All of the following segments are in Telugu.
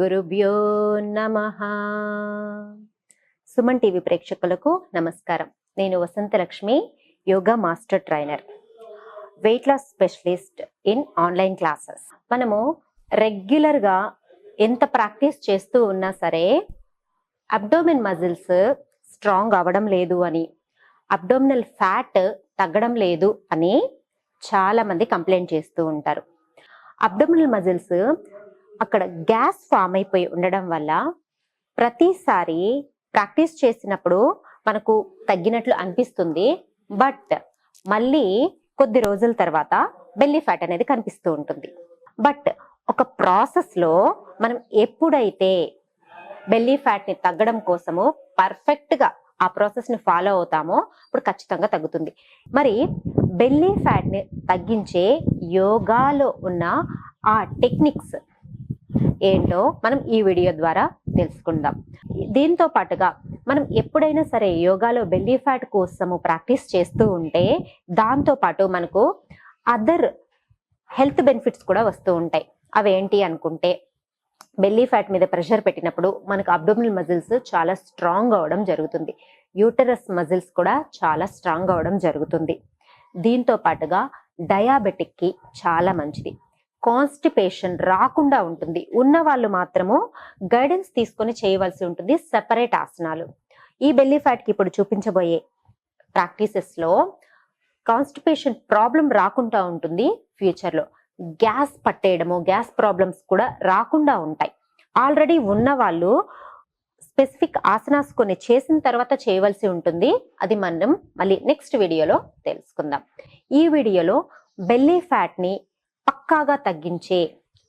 గురుభ్యో నమ. సుమన్ టీవీ ప్రేక్షకులకు నమస్కారం. నేను Vasanthalakshmi yoga master trainer. Weight loss specialist in online classes. మనము రెగ్యులర్గా ఎంత ప్రాక్టీస్ చేస్తూ ఉన్నా సరే అబ్డోమిన్ మజిల్స్ స్ట్రాంగ్ అవ్వడం లేదు అని అబ్డోమినల్ ఫ్యాట్ తగ్గడం లేదు అని చాలా మంది కంప్లైంట్ చేస్తూ ఉంటారు. అబ్డోమినల్ మజిల్స్ అక్కడ గ్యాస్ ఫామ్ అయిపోయి ఉండడం వల్ల ప్రతిసారి ప్రాక్టీస్ చేసినప్పుడు మనకు తగ్గినట్లు అనిపిస్తుంది. బట్ మళ్ళీ కొద్ది రోజుల తర్వాత బెల్లీ ఫ్యాట్ అనేది కనిపిస్తూ ఉంటుంది. బట్ ఒక ప్రాసెస్లో మనం ఎప్పుడైతే బెల్లీ ఫ్యాట్ని తగ్గడం కోసము పర్ఫెక్ట్గా ఆ ప్రాసెస్ని ఫాలో అవుతామో అప్పుడు ఖచ్చితంగా తగ్గుతుంది. మరి బెల్లీ ఫ్యాట్ని తగ్గించే యోగాలో ఉన్న ఆ టెక్నిక్స్ ఏంటో మనం ఈ వీడియో ద్వారా తెలుసుకుందాం. దీంతో పాటుగా మనం ఎప్పుడైనా సరే యోగాలో బెల్లీ ఫ్యాట్ కోసము ప్రాక్టీస్ చేస్తూ ఉంటే దాంతో పాటు మనకు అదర్ హెల్త్ బెనిఫిట్స్ కూడా వస్తూ ఉంటాయి. అవేంటి అనుకుంటే బెల్లీ ఫ్యాట్ మీద ప్రెషర్ పెట్టినప్పుడు మనకు అబ్డోమినల్ మజిల్స్ చాలా స్ట్రాంగ్ అవడం జరుగుతుంది. యూటరస్ మజిల్స్ కూడా చాలా స్ట్రాంగ్ అవడం జరుగుతుంది. దీంతో పాటుగా డయాబెటిక్కి చాలా మంచిది. కాన్స్టిపేషన్ రాకుండా ఉంటుంది. ఉన్న వాళ్ళు మాత్రము గైడెన్స్ తీసుకొని చేయవలసి ఉంటుంది. సెపరేట్ ఆసనాలు. ఈ బెల్లీ ఫ్యాట్కి ఇప్పుడు చూపించబోయే ప్రాక్టీసెస్లో కాన్స్టిపేషన్ ప్రాబ్లం రాకుండా ఉంటుంది ఫ్యూచర్లో గ్యాస్ పట్టేయడము గ్యాస్ ప్రాబ్లమ్స్ కూడా రాకుండా ఉంటాయి. ఆల్రెడీ ఉన్న వాళ్ళు స్పెసిఫిక్ ఆసనాస్ కొన్ని చేసిన తర్వాత చేయవలసి ఉంటుంది. అది మనం మళ్ళీ నెక్స్ట్ వీడియోలో తెలుసుకుందాం. ఈ వీడియోలో బెల్లీ ఫ్యాట్ని పక్కాగా తగ్గించే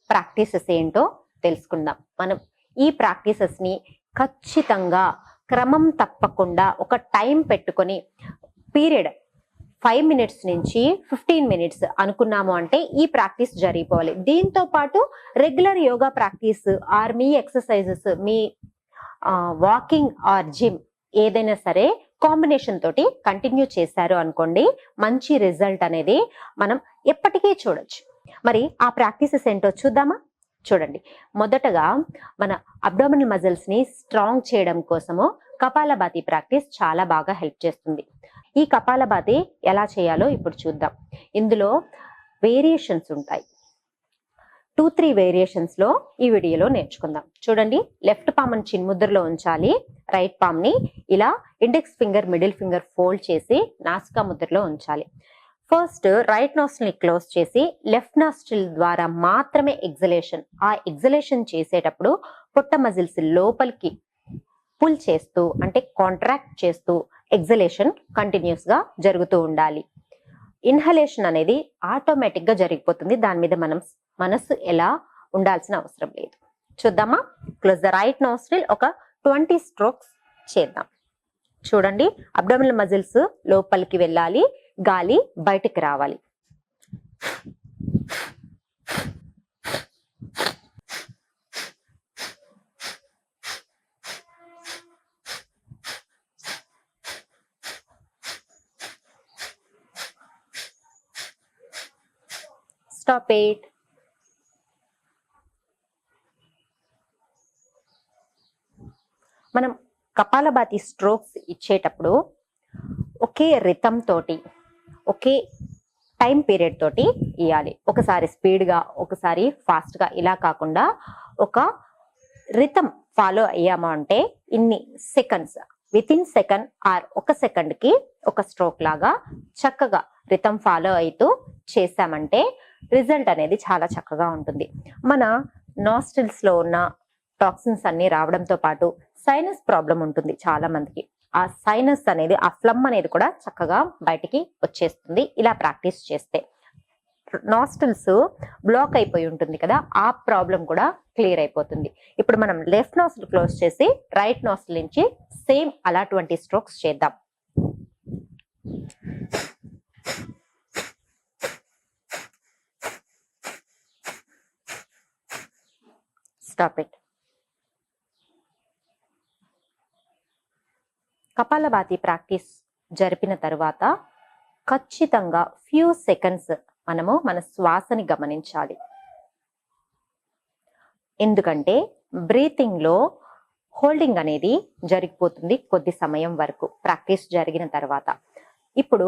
ప్రాక్టీసెస్ ఏంటో తెలుసుకుందాం. మనం ఈ ప్రాక్టీసెస్ని ఖచ్చితంగా క్రమం తప్పకుండా ఒక టైం పెట్టుకొని పీరియడ్ ఫైవ్ మినిట్స్ నుంచి ఫిఫ్టీన్ మినిట్స్ అనుకున్నాము అంటే ఈ ప్రాక్టీస్ జరిగిపోవాలి. దీంతో పాటు రెగ్యులర్ యోగా ప్రాక్టీస్ ఆర్ మీ ఎక్సర్సైజెస్ మీ వాకింగ్ ఆర్ జిమ్ ఏదైనా సరే కాంబినేషన్ తోటి కంటిన్యూ చేశారు అనుకోండి మంచి రిజల్ట్ అనేది మనం ఎప్పటికీ చూడొచ్చు. మరి ఆ ప్రాక్టీసెస్ ఏంటో చూద్దామా? చూడండి. మొదటగా మన అబ్డోమినల్ మజిల్స్ని స్ట్రాంగ్ చేయడం కోసము కపాలభాతి ప్రాక్టీస్ చాలా బాగా హెల్ప్ చేస్తుంది. ఈ కపాలభాతి ఎలా చేయాలో ఇప్పుడు చూద్దాం. ఇందులో వేరియేషన్స్ ఉంటాయి. టూ త్రీ వేరియేషన్స్లో ఈ వీడియోలో నేర్చుకుందాం. చూడండి. లెఫ్ట్ పామ్ అని చిన్ముద్రలో ఉంచాలి. రైట్ పామ్ని ఇలా index finger middle finger fold చేసి నాసికా ముద్రలో ఉంచాలి. ఫస్ట్ రైట్ నాస్ట్రిల్ని క్లోజ్ చేసి లెఫ్ట్ నాస్టిల్ ద్వారా మాత్రమే ఎగ్జలేషన్ ఆ ఎగ్జలేషన్ చేసేటప్పుడు పొట్ట మజిల్స్ లోపలికి పుల్ చేస్తూ అంటే కాంట్రాక్ట్ చేస్తూ ఎగ్జలేషన్ కంటిన్యూస్గా జరుగుతూ ఉండాలి. ఇన్హలేషన్ అనేది ఆటోమేటిక్గా జరిగిపోతుంది. దాని మీద మనం మనసు ఎలా ఉండాల్సిన అవసరం లేదు. చూద్దామా? క్లోజ్ ద రైట్ నాస్ట్రిల్ ఒక ట్వంటీ స్ట్రోక్స్ చేద్దాం. చూడండి. అబ్డమినల్ మజిల్స్ లోపలికి వెళ్ళాలి. గాలి బయటికి రావాలి. స్టాప్ ఎయిట్ మనం కపాలభాతి స్ట్రోక్స్ ఇచ్చేటప్పుడు ఒకే రితం తోటి ఒకే టైం పీరియడ్ తోటి ఇవ్వాలి ఒకసారి స్పీడ్గా ఒకసారి ఫాస్ట్గా ఇలా కాకుండా ఒక రితం ఫాలో అయ్యాము అంటే ఇన్ని seconds with in second or ఒక సెకండ్కి ఒక స్ట్రోక్ లాగా చక్కగా రితం ఫాలో అవుతూ చేసామంటే రిజల్ట్ అనేది చాలా చక్కగా ఉంటుంది. మన నాస్టిల్స్లో ఉన్న టాక్సిన్స్ అన్ని రావడంతో పాటు సైనస్ ప్రాబ్లం ఉంటుంది చాలా మందికి ఆ సైనస్ అనేది ఆ ఫ్లమ్ అనేది కూడా చక్కగా బయటికి వచ్చేస్తుంది. ఇలా ప్రాక్టీస్ చేస్తే నాస్టిల్స్ బ్లాక్ అయిపోయి ఉంటుంది కదా ఆ ప్రాబ్లం కూడా క్లియర్ అయిపోతుంది. ఇప్పుడు మనం లెఫ్ట్ నాస్టిల్ క్లోజ్ చేసి రైట్ నాస్టిల్ నుంచి సేమ్ అలా ట్వంటీ స్ట్రోక్స్ చేద్దాం. స్టాప్ ఇట్ కపాలభాతి ప్రాక్టీస్ జరిపిన తరువాత ఖచ్చితంగా ఫ్యూ సెకండ్స్ మనము మన శ్వాసని గమనించాలి. ఎందుకంటే బ్రీతింగ్లో హోల్డింగ్ అనేది జరిగిపోతుంది కొద్ది సమయం వరకు ప్రాక్టీస్ జరిగిన తర్వాత. ఇప్పుడు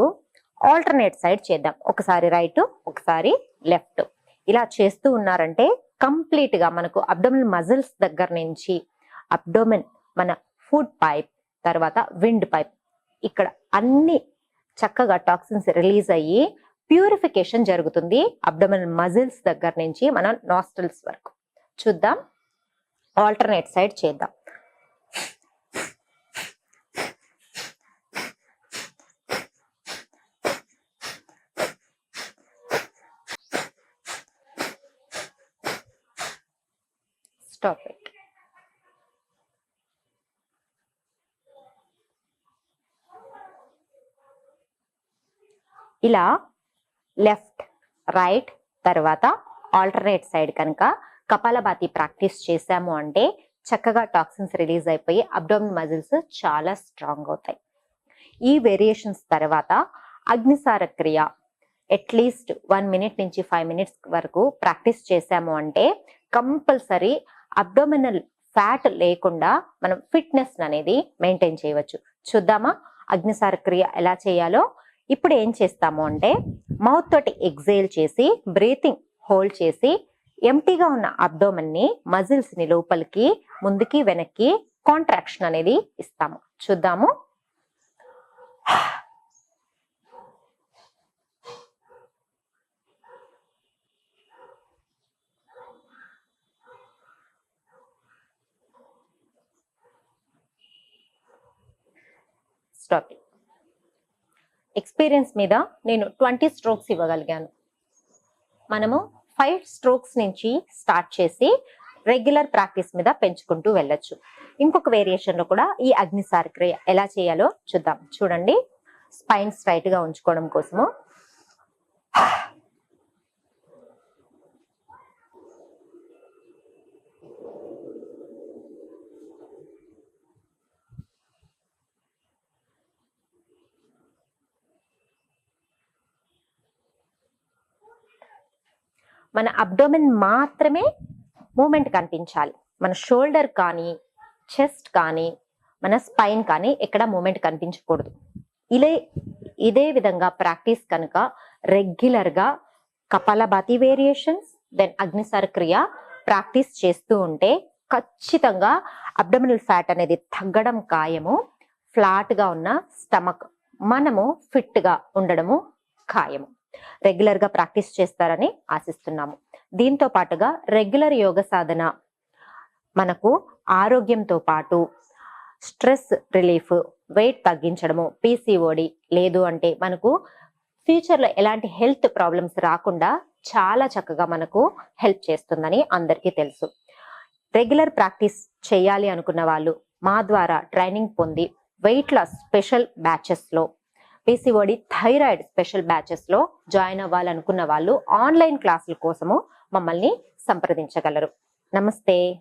ఆల్టర్నేట్ సైడ్ చేద్దాం. ఒకసారి రైట్ ఒకసారి లెఫ్ట్ ఇలా చేస్తూ ఉన్నారంటే కంప్లీట్గా మనకు అబ్డోమినల్ మజిల్స్ దగ్గర నుంచి అబ్డోమెన్ మన ఫుడ్ పైప్ తర్వాత విండ్ పైప్. ఇక్కడ అన్ని చక్కగా టాక్సిన్స్ రిలీజ్ అయ్యి ప్యూరిఫికేషన్ జరుగుతుంది అబ్డమినల్ మజిల్స్ దగ్గర నుంచి మన నాస్టల్స్ వరకు. చూద్దాం. ఆల్టర్నేట్ సైడ్ చేద్దాం. Stop it. ఇలా లెఫ్ట్ రైట్ తర్వాత ఆల్టర్నేట్ సైడ్ కనుక కపాలభాతి ప్రాక్టీస్ చేశాము అంటే చక్కగా టాక్సిన్స్ రిలీజ్ అయిపోయి అబ్డోమిన్ మజిల్స్ చాలా స్ట్రాంగ్ అవుతాయి. ఈ వేరియేషన్స్ తర్వాత agnisara kriya at least one minute నుంచి ఫైవ్ మినిట్స్ వరకు ప్రాక్టీస్ చేశాము అంటే కంపల్సరీ అబ్డోమినల్ ఫ్యాట్ లేకుండా మనం ఫిట్నెస్ అనేది మెయింటైన్ చేయవచ్చు. చూద్దామా? అగ్నిసార క్రియ ఎలా చేయాలో ఇప్పుడు ఏం చేస్తాము అంటే మౌత్ తోటి ఎగ్జైల్ చేసి బ్రీతింగ్ హోల్డ్ చేసి ఎంటీగా ఉన్న అబ్డోమన్ని మజిల్స్ని లోపలికి ముందుకి వెనక్కి కాంట్రాక్షన్ అనేది ఇస్తాము. చూద్దాము. స్టాప్ ఎక్స్పీరియన్స్ మీద నేను ట్వంటీ స్ట్రోక్స్ ఇవ్వగలిగాను. మనము ఫైవ్ స్ట్రోక్స్ నుంచి స్టార్ట్ చేసి రెగ్యులర్ ప్రాక్టీస్ మీద పెంచుకుంటూ వెళ్ళొచ్చు. ఇంకొక వేరియేషన్లో కూడా ఈ అగ్నిసార క్రియ ఎలా చేయాలో చూద్దాం. చూడండి. స్పైన్ స్ట్రైట్గా ఉంచుకోవడం కోసము. మన అబ్డోమెన్ మాత్రమే మూమెంట్ కనిపించాలి. మన షోల్డర్ కానీ చెస్ట్ కానీ మన స్పైన్ కానీ ఎక్కడ మూమెంట్ కనిపించకూడదు. ఇలా ఇదే విధంగా ప్రాక్టీస్ కనుక రెగ్యులర్గా కపాలభాతి వేరియేషన్స్ దెన్ అగ్నిసార క్రియ ప్రాక్టీస్ చేస్తూ ఉంటే ఖచ్చితంగా అబ్డమినల్ ఫ్యాట్ అనేది తగ్గడం ఖాయము ఫ్లాట్గా ఉన్న స్టమక్ మనము ఫిట్గా ఉండడము ఖాయము. రెగ్యులర్గా ప్రాక్టీస్ చేస్తారని ఆశిస్తున్నాము. దీంతో పాటుగా రెగ్యులర్ యోగ సాధన మనకు ఆరోగ్యంతో పాటు స్ట్రెస్ రిలీఫ్ వెయిట్ తగ్గించడము పీసీఓడి లేదు అంటే మనకు ఫ్యూచర్లో ఎలాంటి హెల్త్ ప్రాబ్లమ్స్ రాకుండా చాలా చక్కగా మనకు హెల్ప్ చేస్తుందని అందరికీ తెలుసు. రెగ్యులర్ ప్రాక్టీస్ చేయాలి అనుకున్న వాళ్ళు మా ద్వారా ట్రైనింగ్ పొంది వెయిట్ లాస్ స్పెషల్ బ్యాచెస్లో పీసీఓడి థైరాయిడ్ స్పెషల్ బ్యాచెస్లో జాయిన్ అవ్వాలనుకున్న వాళ్ళు ఆన్లైన్ క్లాసుల కోసము మమ్మల్ని సంప్రదించగలరు. నమస్తే.